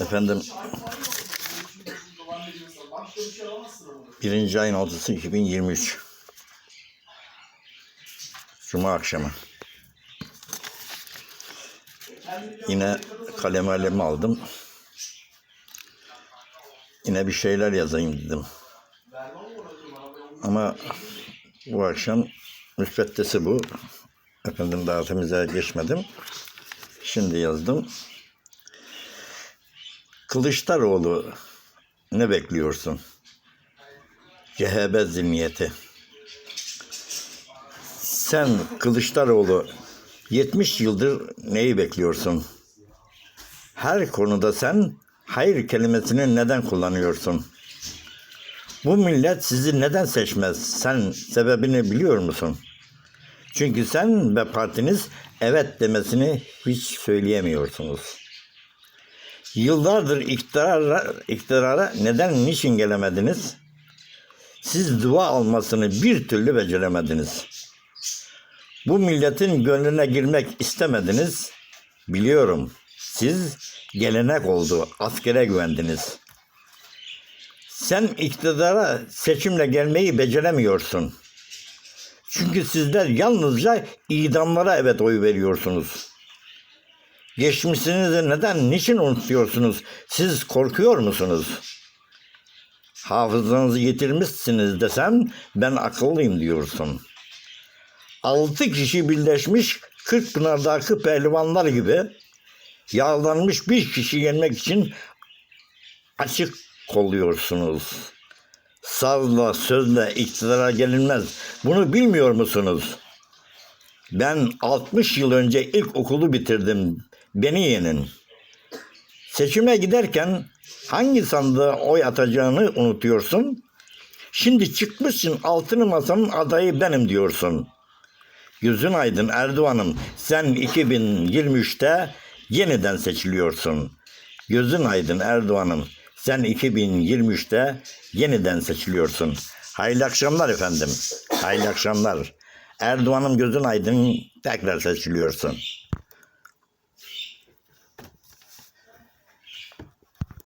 Efendim birinci ayın 6'sı 2023 Cuma akşamı. Yine kalem alemi aldım. Yine bir şeyler yazayım dedim. Ama bu akşam müsveddesi bu. Efendim daha temize geçmedim. Şimdi yazdım. Kılıçdaroğlu ne bekliyorsun? CHP zihniyeti. Sen Kılıçdaroğlu 70 yıldır neyi bekliyorsun? Her konuda sen hayır kelimesini neden kullanıyorsun? Bu millet sizi neden seçmez? Sen sebebini biliyor musun? Çünkü sen ve partiniz evet demesini hiç söyleyemiyorsunuz. Yıllardır iktidara, iktidara neden niçin gelemediniz? Siz dua almasını bir türlü beceremediniz. Bu milletin gönlüne girmek istemediniz. Biliyorum. Siz gelenek oldu. Askere güvendiniz. Sen iktidara seçimle gelmeyi beceremiyorsun. Çünkü sizler yalnızca idamlara evet oy veriyorsunuz. Geçmişinizi neden, niçin unutuyorsunuz? Siz korkuyor musunuz? Hafızanızı yitirmişsiniz desem ben akıllıyım diyorsun. Altı kişi birleşmiş kırk pınardaki pehlivanlar gibi yağlanmış bir kişi yenmek için açık kolluyorsunuz. Sazla sözle iktidara gelinmez. Bunu bilmiyor musunuz? Ben 60 yıl önce ilk okulu bitirdim. Beni yenin. Seçime giderken hangi sandığa oy atacağını unutuyorsun. Şimdi çıkmışsın altını masanın adayı benim diyorsun. Gözün aydın Erdoğan'ım sen 2023'te yeniden seçiliyorsun. Gözün aydın Erdoğan'ım sen 2023'te yeniden seçiliyorsun. Hayırlı akşamlar efendim. Hayırlı akşamlar. Erdoğan'ım gözün aydın tekrar seçiliyorsun.